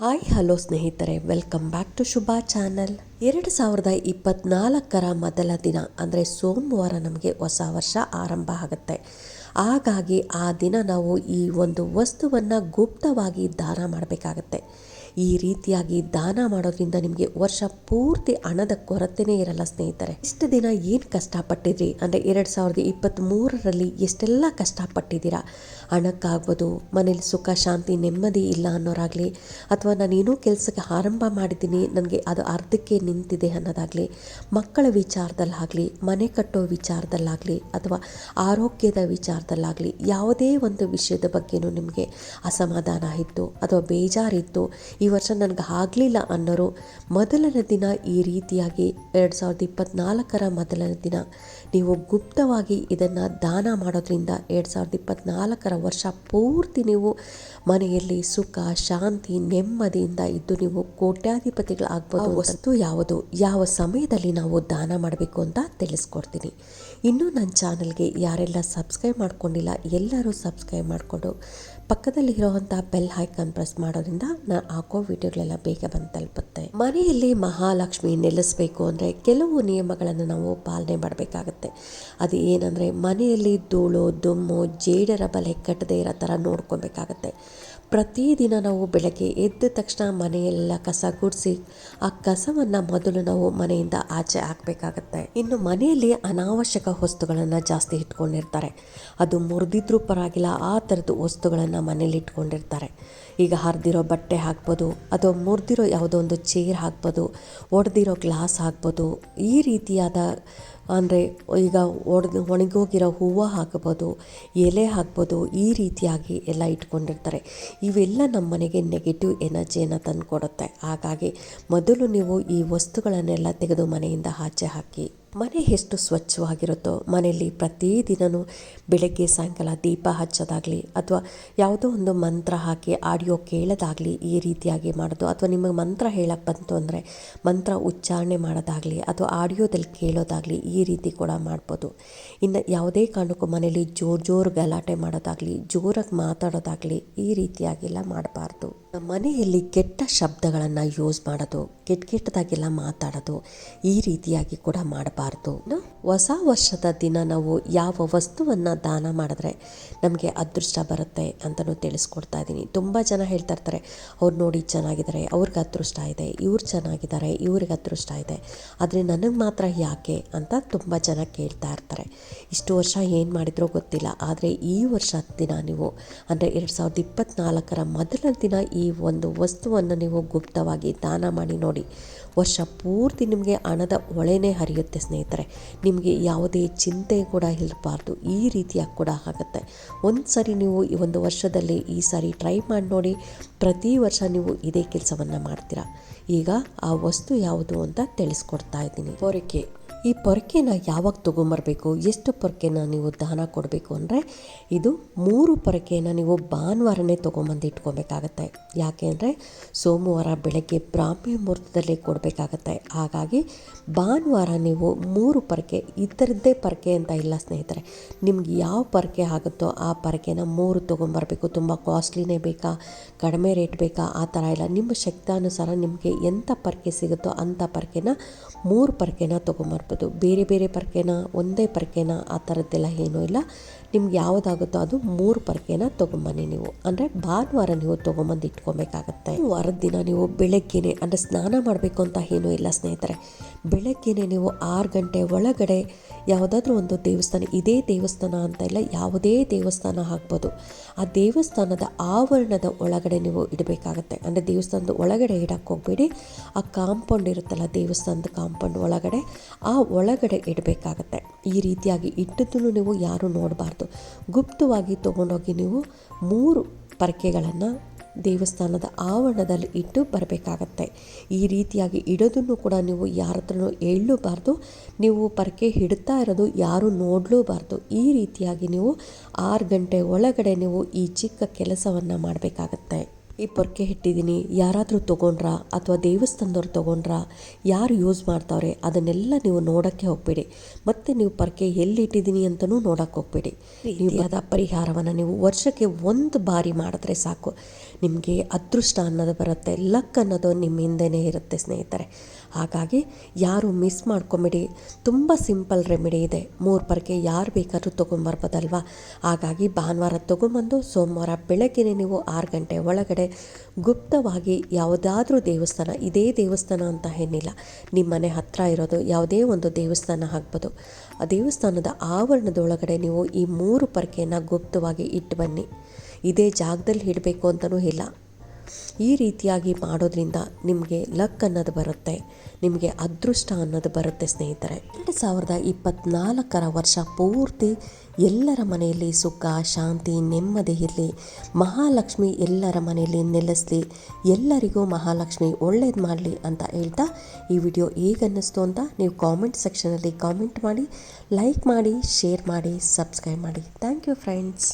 Hi, hello ಸ್ನೇಹಿತರೆ. Welcome back to Shubha channel. ಎರಡು ಸಾವಿರದ ಇಪ್ಪತ್ನಾಲ್ಕರ ಮೊದಲ ದಿನ, ಅಂದರೆ ಸೋಮವಾರ ನಮಗೆ ಹೊಸ ವರ್ಷ ಆರಂಭ ಆಗುತ್ತೆ. ಹಾಗಾಗಿ ಆ ದಿನ ನಾವು ಈ ಒಂದು ವಸ್ತುವನ್ನು ಗುಪ್ತವಾಗಿ ದಾನ ಮಾಡಬೇಕಾಗತ್ತೆ. ಈ ರೀತಿಯಾಗಿ ದಾನ ಮಾಡೋದ್ರಿಂದ ನಿಮಗೆ ವರ್ಷ ಪೂರ್ತಿ ಹಣದ ಕೊರತೆನೇ ಇರಲ್ಲ ಸ್ನೇಹಿತರೆ. ಇಷ್ಟು ದಿನ ಏನು ಕಷ್ಟಪಟ್ಟಿದ್ರಿ? ಅಂದರೆ ಎರಡು ಸಾವಿರದ ಇಪ್ಪತ್ತ್ಮೂರರಲ್ಲಿ ಎಷ್ಟೆಲ್ಲ ಕಷ್ಟಪಟ್ಟಿದ್ದೀರಾ? ಹಣಕ್ಕಾಗ್ಬೋದು, ಮನೇಲಿ ಸುಖ, ಶಾಂತಿ, ನೆಮ್ಮದಿ ಇಲ್ಲ ಅನ್ನೋರಾಗಲಿ, ಅಥವಾ ನಾನೇನೋ ಕೆಲಸಕ್ಕೆ ಆರಂಭ ಮಾಡಿದ್ದೀನಿ, ನನಗೆ ಅದು ಅರ್ಧಕ್ಕೆ ನಿಂತಿದೆ ಅನ್ನೋದಾಗಲಿ, ಮಕ್ಕಳ ವಿಚಾರದಲ್ಲಾಗಲಿ, ಮನೆ ಕಟ್ಟೋ ವಿಚಾರದಲ್ಲಾಗಲಿ, ಅಥವಾ ಆರೋಗ್ಯದ ವಿಚಾರದಲ್ಲಾಗಲಿ, ಯಾವುದೇ ಒಂದು ವಿಷಯದ ಬಗ್ಗೆನೂ ನಿಮಗೆ ಅಸಮಾಧಾನ ಇತ್ತು, ಅಥವಾ ಬೇಜಾರಿತ್ತು ಈ ವರ್ಷ ನನಗೆ ಆಗಲಿಲ್ಲ ಅನ್ನೋರು ಮೊದಲನೇ ದಿನ ಈ ರೀತಿಯಾಗಿ ಎರಡು ಸಾವಿರದ ಇಪ್ಪತ್ತ್ನಾಲ್ಕರ ಮೊದಲನೇ ದಿನ ನೀವು ಗುಪ್ತವಾಗಿ ಇದನ್ನು ದಾನ ಮಾಡೋದ್ರಿಂದ ಎರಡು ಸಾವಿರದ ಇಪ್ಪತ್ತ್ನಾಲ್ಕರ ವರ್ಷ ಪೂರ್ತಿ ನೀವು ಮನೆಯಲ್ಲಿ ಸುಖ ಶಾಂತಿ ನೆಮ್ಮದಿಯಿಂದ ಇದ್ದು ನೀವು ಕೋಟ್ಯಾಧಿಪತಿಗಳಾಗ್ಬೋದು ವಸ್ತು ಯಾವುದು? ಯಾವ ಸಮಯದಲ್ಲಿ ನಾವು ದಾನ ಮಾಡಬೇಕು ಅಂತ ತಿಳಿಸ್ಕೊಡ್ತೀನಿ. ಇನ್ನೂ ನನ್ನ ಚಾನಲ್ಗೆ ಯಾರೆಲ್ಲ ಸಬ್ಸ್ಕ್ರೈಬ್ ಮಾಡ್ಕೊಂಡಿಲ್ಲ ಎಲ್ಲರೂ ಸಬ್ಸ್ಕ್ರೈಬ್ ಮಾಡಿಕೊಂಡು ಪಕ್ಕದಲ್ಲಿರುವಂಥ ಬೆಲ್ ಐಕಾನ್ ಪ್ರೆಸ್ ಮಾಡೋದ್ರಿಂದ ನಾನು ಹಾಕೋ ವಿಡಿಯೋಗಳೆಲ್ಲ ಬೇಗ ಬಂದು ತಲುಪುತ್ತೆ. ಮನೆಯಲ್ಲಿ ಮಹಾಲಕ್ಷ್ಮಿ ನೆಲೆಸಬೇಕು ಅಂದರೆ ಕೆಲವು ನಿಯಮಗಳನ್ನು ನಾವು ಪಾಲನೆ ಮಾಡಬೇಕಾಗತ್ತೆ. ಅದು ಏನಂದರೆ ಮನೆಯಲ್ಲಿ ಧೂಳು, ದುಮ್ಮು, ಜೇಡರ ಬಲೆ ಕಟ್ಟದೇ ಇರೋ ಥರ ನೋಡ್ಕೊಬೇಕಾಗತ್ತೆ. ಪ್ರತಿದಿನ ನಾವು ಬೆಳಗ್ಗೆ ಎದ್ದ ತಕ್ಷಣ ಮನೆಯೆಲ್ಲ ಕಸ ಗುಡಿಸಿ, ಆ ಕಸವನ್ನು ಮೊದಲು ನಾವು ಮನೆಯಿಂದ ಆಚೆ ಹಾಕಬೇಕಾಗತ್ತೆ. ಇನ್ನು ಮನೆಯಲ್ಲಿ ಅನಾವಶ್ಯಕ ವಸ್ತುಗಳನ್ನು ಜಾಸ್ತಿ ಇಟ್ಕೊಂಡಿರ್ತಾರೆ. ಅದು ಮುರಿದಿದ್ರೂ ಪರವಾಗಿಲ್ಲ, ಆ ಥರದ್ದು ವಸ್ತುಗಳನ್ನು ಮನೇಲಿ ಇಟ್ಕೊಂಡಿರ್ತಾರೆ. ಈಗ ಹರಿದಿರೋ ಬಟ್ಟೆ ಹಾಕ್ಬೋದು, ಅಥವಾ ಮುರಿದಿರೋ ಯಾವುದೋ ಒಂದು ಚೇರ್ ಹಾಕ್ಬೋದು, ಒಡೆದಿರೋ ಗ್ಲಾಸ್ ಹಾಕ್ಬೋದು, ಈ ರೀತಿಯಾದ ಅಂದರೆ ಈಗ ಒಡೆದು ಒಣಗೋಗಿರೋ ಹೂವು ಹಾಕ್ಬೋದು, ಎಲೆ ಹಾಕ್ಬೋದು, ಈ ರೀತಿಯಾಗಿ ಎಲ್ಲ ಇಟ್ಕೊಂಡಿರ್ತಾರೆ. ಇವೆಲ್ಲ ನಮ್ಮ ಮನೆಗೆ ನೆಗೆಟಿವ್ ಎನರ್ಜಿಯನ್ನು ತಂದು ಕೊಡುತ್ತೆ ಹಾಗಾಗಿ ಮೊದಲು ನೀವು ಈ ವಸ್ತುಗಳನ್ನೆಲ್ಲ ತೆಗೆದು ಮನೆಯಿಂದ ಆಚೆ ಹಾಕಿ ಮನೆ ಎಷ್ಟು ಸ್ವಚ್ಛವಾಗಿರುತ್ತೋ ಮನೆಯಲ್ಲಿ ಪ್ರತಿದಿನವೂ ಬೆಳಗ್ಗೆ ಸಾಯಂಕಾಲ ದೀಪ ಹಚ್ಚೋದಾಗಲಿ ಅಥವಾ ಯಾವುದೋ ಒಂದು ಮಂತ್ರ ಹಾಕಿ ಆಡಿಯೋ ಕೇಳೋದಾಗಲಿ ಈ ರೀತಿಯಾಗಿ ಮಾಡೋದು. ಅಥವಾ ನಿಮಗೆ ಮಂತ್ರ ಹೇಳಕ್ಕೆ ಬಂತು ಅಂದರೆ ಮಂತ್ರ ಉಚ್ಚಾರಣೆ ಮಾಡೋದಾಗಲಿ ಅಥವಾ ಆಡಿಯೋದಲ್ಲಿ ಕೇಳೋದಾಗಲಿ ಈ ರೀತಿ ಕೂಡ ಮಾಡ್ಬೋದು. ಇನ್ನು ಯಾವುದೇ ಕಾರಣಕ್ಕೂ ಮನೆಯಲ್ಲಿ ಜೋರು ಜೋರು ಗಲಾಟೆ ಮಾಡೋದಾಗಲಿ, ಜೋರಾಗಿ ಮಾತಾಡೋದಾಗಲಿ ಈ ರೀತಿಯಾಗೆಲ್ಲ ಮಾಡಬಾರ್ದು. ಮನೆಯಲ್ಲಿ ಕೆಟ್ಟ ಶಬ್ದಗಳನ್ನು ಯೂಸ್ ಮಾಡೋದು, ಕೆಟ್ಟ ಕೆಟ್ಟದಾಗೆಲ್ಲ ಮಾತಾಡೋದು ಈ ರೀತಿಯಾಗಿ ಕೂಡ ಮಾಡಬಾರ್ದು. ಹೊಸ ವರ್ಷದ ದಿನ ನಾವು ಯಾವ ವಸ್ತುವನ್ನು ದಾನ ಮಾಡಿದ್ರೆ ನಮಗೆ ಅದೃಷ್ಟ ಬರುತ್ತೆ ಅಂತಲೂ ತಿಳಿಸ್ಕೊಡ್ತಾ ಇದ್ದೀನಿ ತುಂಬ ಜನ ಹೇಳ್ತಾ ಇರ್ತಾರೆ, ಅವ್ರು ನೋಡಿ ಚೆನ್ನಾಗಿದ್ದಾರೆ ಅವ್ರಿಗೆ ಅದೃಷ್ಟ ಇದೆ, ಇವ್ರು ಚೆನ್ನಾಗಿದ್ದಾರೆ ಇವ್ರಿಗೆ ಅದೃಷ್ಟ ಇದೆ. ಆದರೆ ನನಗೆ ಮಾತ್ರ ಯಾಕೆ ಅಂತ ತುಂಬ ಜನ ಕೇಳ್ತಾ ಇರ್ತಾರೆ. ಇಷ್ಟು ವರ್ಷ ಏನು ಮಾಡಿದ್ರೋ ಗೊತ್ತಿಲ್ಲ. ಆದರೆ ಈ ವರ್ಷ ದಿನ ನೀವು, ಅಂದರೆ ಎರಡು ಸಾವಿರದ ಇಪ್ಪತ್ತ್ನಾಲ್ಕರ ಮೊದಲ ದಿನ ಈ ಒಂದು ವಸ್ತುವನ್ನು ನೀವು ಗುಪ್ತವಾಗಿ ದಾನ ಮಾಡಿ ನೋಡಿ, ವರ್ಷ ಪೂರ್ತಿ ನಿಮಗೆ ಹಣದ ಹೊಳೆನೇ ಹರಿಯುತ್ತೆ. ಸ್ನೇಹಿತರೆ, ನಿಮಗೆ ಯಾವುದೇ ಚಿಂತೆ ಕೂಡ ಇರಬಾರ್ದು. ಈ ರೀತಿಯಾಗಿ ಕೂಡ ಆಗುತ್ತೆ. ಒಂದು ಸಾರಿ ನೀವು ಈ ಒಂದು ವರ್ಷದಲ್ಲಿ ಈ ಸಾರಿ ಟ್ರೈ ಮಾಡಿ ನೋಡಿ, ಪ್ರತಿ ವರ್ಷ ನೀವು ಇದೇ ಕೆಲಸವನ್ನು ಮಾಡ್ತೀರಾ? ಈಗ ಆ ವಸ್ತು ಯಾವುದು ಅಂತ ತಿಳಿಸ್ಕೊಡ್ತಾ ಇದ್ದೀನಿ. ಪೊರಕೆ ಈ ಪೊರಕೆನ ಯಾವಾಗ ತೊಗೊಂಬರ್ಬೇಕು? ಎಷ್ಟು ಪೊರಕೆನ ನೀವು ದಾನ ಕೊಡಬೇಕು ಅಂದರೆ ಇದು ಮೂರು ಪೊರಕೆಯನ್ನ ನೀವು ಭಾನುವಾರನೇ ತೊಗೊಂಬಂದು ಇಟ್ಕೊಬೇಕಾಗತ್ತೆ. ಯಾಕೆ ಅಂದರೆ ಸೋಮವಾರ ಬೆಳಗ್ಗೆ ಬ್ರಾಹ್ಮಿ ಮುಹೂರ್ತದಲ್ಲಿ ಕೊಡಬೇಕಾಗತ್ತೆ. ಹಾಗಾಗಿ ಭಾನುವಾರ ನೀವು ಮೂರು ಪೊರಕೆ ಇತರದ್ದೇ ಪೊರಕೆ ಅಂತ ಇಲ್ಲ ಸ್ನೇಹಿತರೆ, ನಿಮ್ಗೆ ಯಾವ ಪೊರಕೆ ಆಗುತ್ತೋ ಆ ಪೊರಕೆನ ಮೂರು ತೊಗೊಂಬರ್ಬೇಕು. ತುಂಬ ಕಾಸ್ಟ್ಲಿನೇ ಬೇಕಾ? ಕಡಿಮೆ ರೇಟ್ ಬೇಕಾ? ಆ ಥರ ಇಲ್ಲ. ನಿಮ್ಮ ಶಕ್ತಾನುಸಾರ ನಿಮಗೆ ಎಂಥ ಪೊರಕೆ ಸಿಗುತ್ತೋ ಅಂಥ ಪೊರಕೆನ ಮೂರು ಪೊರಕೆನ ತೊಗೊಂಬರ್ಬೋದು ಬೇರೆ ಬೇರೆ ಪರ್ಕೆನ, ಒಂದೇ ಪರ್ಕೆನ ಆ ಥರದ್ದೆಲ್ಲ ಏನೂ ಇಲ್ಲ. ನಿಮ್ಗೆ ಯಾವುದಾಗುತ್ತೋ ಅದು ಮೂರು ಪರ್ಕೆನ ತೊಗೊಂಬನ್ನಿ ನೀವು. ಅಂದರೆ ಭಾನುವಾರ ನೀವು ತೊಗೊಂಬಂದು ಇಟ್ಕೊಬೇಕಾಗತ್ತೆ. ವಾರದ ದಿನ ನೀವು ಬೆಳಗ್ಗೆನೆ, ಅಂದರೆ ಸ್ನಾನ ಮಾಡಬೇಕು ಅಂತ ಏನೂ ಇಲ್ಲ ಸ್ನೇಹಿತರೆ. ಬೆಳಗ್ಗೆನೆ ನೀವು ಆರು ಗಂಟೆ ಒಳಗಡೆ ಯಾವುದಾದ್ರೂ ಒಂದು ದೇವಸ್ಥಾನ, ಇದೇ ದೇವಸ್ಥಾನ ಅಂತ ಇಲ್ಲ, ಯಾವುದೇ ದೇವಸ್ಥಾನ ಆಗ್ಬೋದು. ಆ ದೇವಸ್ಥಾನದ ಆವರಣದ ಒಳಗಡೆ ನೀವು ಇಡಬೇಕಾಗತ್ತೆ. ಅಂದರೆ ದೇವಸ್ಥಾನದ ಒಳಗಡೆ ಇಡಕ್ಕೆ ಹೋಗಬೇಡಿ. ಆ ಕಾಂಪೌಂಡ್ ಇರುತ್ತಲ್ಲ, ದೇವಸ್ಥಾನದ ಕಾಂಪೌಂಡ್ ಒಳಗಡೆ, ಆ ಒಳಗಡೆ ಇಡಬೇಕಾಗತ್ತೆ. ಈ ರೀತಿಯಾಗಿ ಇಟ್ಟದ್ದನ್ನು ನೀವು ಯಾರೂ ನೋಡಬಾರ್ದು. ಗುಪ್ತವಾಗಿ ತೊಗೊಂಡೋಗಿ ನೀವು ಮೂರು ಪರಕೆಗಳನ್ನು ದೇವಸ್ಥಾನದ ಆವರಣದಲ್ಲಿ ಇಟ್ಟು ಬರಬೇಕಾಗತ್ತೆ. ಈ ರೀತಿಯಾಗಿ ಇಡೋದನ್ನು ಕೂಡ ನೀವು ಯಾರ ಹತ್ರನೂ ಹೇಳಲೂಬಾರ್ದು. ನೀವು ಪರಕೆ ಹಿಡ್ತಾ ಇರೋದು ಯಾರೂ ನೋಡಲೂಬಾರ್ದು. ಈ ರೀತಿಯಾಗಿ ನೀವು ಆರು ಗಂಟೆ ಒಳಗಡೆ ನೀವು ಈ ಚಿಕ್ಕ ಕೆಲಸವನ್ನು ಮಾಡಬೇಕಾಗತ್ತೆ. ಈ ಪೊರ್ಕೆ ಇಟ್ಟಿದ್ದೀನಿ ಯಾರಾದರೂ ತೊಗೊಂಡ್ರಾ ಅಥವಾ ದೇವಸ್ಥಾನದವ್ರು ತೊಗೊಂಡ್ರಾ ಯಾರು ಯೂಸ್ ಮಾಡ್ತಾವ್ರೆ ಅದನ್ನೆಲ್ಲ ನೀವು ನೋಡೋಕ್ಕೆ ಹೋಗ್ಬೇಡಿ. ಮತ್ತು ನೀವು ಪೊರ್ಕೆ ಎಲ್ಲಿ ಇಟ್ಟಿದ್ದೀನಿ ಅಂತಲೂ ನೋಡೋಕ್ಕೆ ಹೋಗ್ಬೇಡಿ. ನೀವು ಅದ ಪರಿಹಾರವನ್ನು ನೀವು ವರ್ಷಕ್ಕೆ ಒಂದು ಬಾರಿ ಮಾಡಿದ್ರೆ ಸಾಕು. ನಿಮಗೆ ಅದೃಷ್ಟ ಅನ್ನೋದು ಬರುತ್ತೆ, ಲಕ್ ಅನ್ನೋದು ನಿಮ್ಮ ಹಿಂದೆಯೇ ಇರುತ್ತೆ ಸ್ನೇಹಿತರೆ. ಹಾಗಾಗಿ ಯಾರು ಮಿಸ್ ಮಾಡ್ಕೊಂಬಿಡಿ, ತುಂಬ ಸಿಂಪಲ್ ರೆಮಿಡಿ ಇದೆ. ಮೂರು ಪರ್ಕೆ ಯಾರು ಬೇಕಾದರೂ ತೊಗೊಂಬರ್ಬೋದಲ್ವಾ? ಹಾಗಾಗಿ ಭಾನುವಾರ ತೊಗೊಂಬಂದು, ಸೋಮವಾರ ಬೆಳಗ್ಗೆ ನೀವು ಆರು ಗಂಟೆ ಒಳಗಡೆ ಗುಪ್ತವಾಗಿ ಯಾವುದಾದ್ರೂ ದೇವಸ್ಥಾನ, ಇದೇ ದೇವಸ್ಥಾನ ಅಂತ ಏನಿಲ್ಲ ನಿಮ್ಮ ಮನೆ ಹತ್ತಿರ ಇರೋದು ಯಾವುದೇ ಒಂದು ದೇವಸ್ಥಾನ ಆಗ್ಬೋದು. ಆ ದೇವಸ್ಥಾನದ ಆವರಣದೊಳಗಡೆ ನೀವು ಈ ಮೂರು ಪರ್ಕೆಯನ್ನು ಗುಪ್ತವಾಗಿ ಇಟ್ಟು ಬನ್ನಿ. ಇದೇ ಜಾಗದಲ್ಲಿ ಇಡಬೇಕು ಅಂತಲೂ ಇಲ್ಲ. ಈ ರೀತಿಯಾಗಿ ಮಾಡೋದ್ರಿಂದ ನಿಮಗೆ ಲಕ್ ಅನ್ನೋದು ಬರುತ್ತೆ, ನಿಮಗೆ ಅದೃಷ್ಟ ಅನ್ನೋದು ಬರುತ್ತೆ ಸ್ನೇಹಿತರೆ. ಎರಡು ಸಾವಿರದ ಇಪ್ಪತ್ತ್ನಾಲ್ಕರ ವರ್ಷ ಪೂರ್ತಿ ಎಲ್ಲರ ಮನೆಯಲ್ಲಿ ಸುಖ, ಶಾಂತಿ, ನೆಮ್ಮದಿ ಇರಲಿ. ಮಹಾಲಕ್ಷ್ಮಿ ಎಲ್ಲರ ಮನೆಯಲ್ಲಿ ನೆಲೆಸಲಿ, ಎಲ್ಲರಿಗೂ ಮಹಾಲಕ್ಷ್ಮಿ ಒಳ್ಳೇದು ಮಾಡಲಿ ಅಂತ ಹೇಳ್ತಾ ಈ ವಿಡಿಯೋ ಹೇಗೆ ಅನ್ನಿಸ್ತು ಅಂತ ನೀವು ಕಾಮೆಂಟ್ ಸೆಕ್ಷನಲ್ಲಿ ಕಾಮೆಂಟ್ ಮಾಡಿ ಲೈಕ್ ಮಾಡಿ ಶೇರ್ ಮಾಡಿ ಸಬ್ಸ್ಕ್ರೈಬ್ ಮಾಡಿ. Thank you friends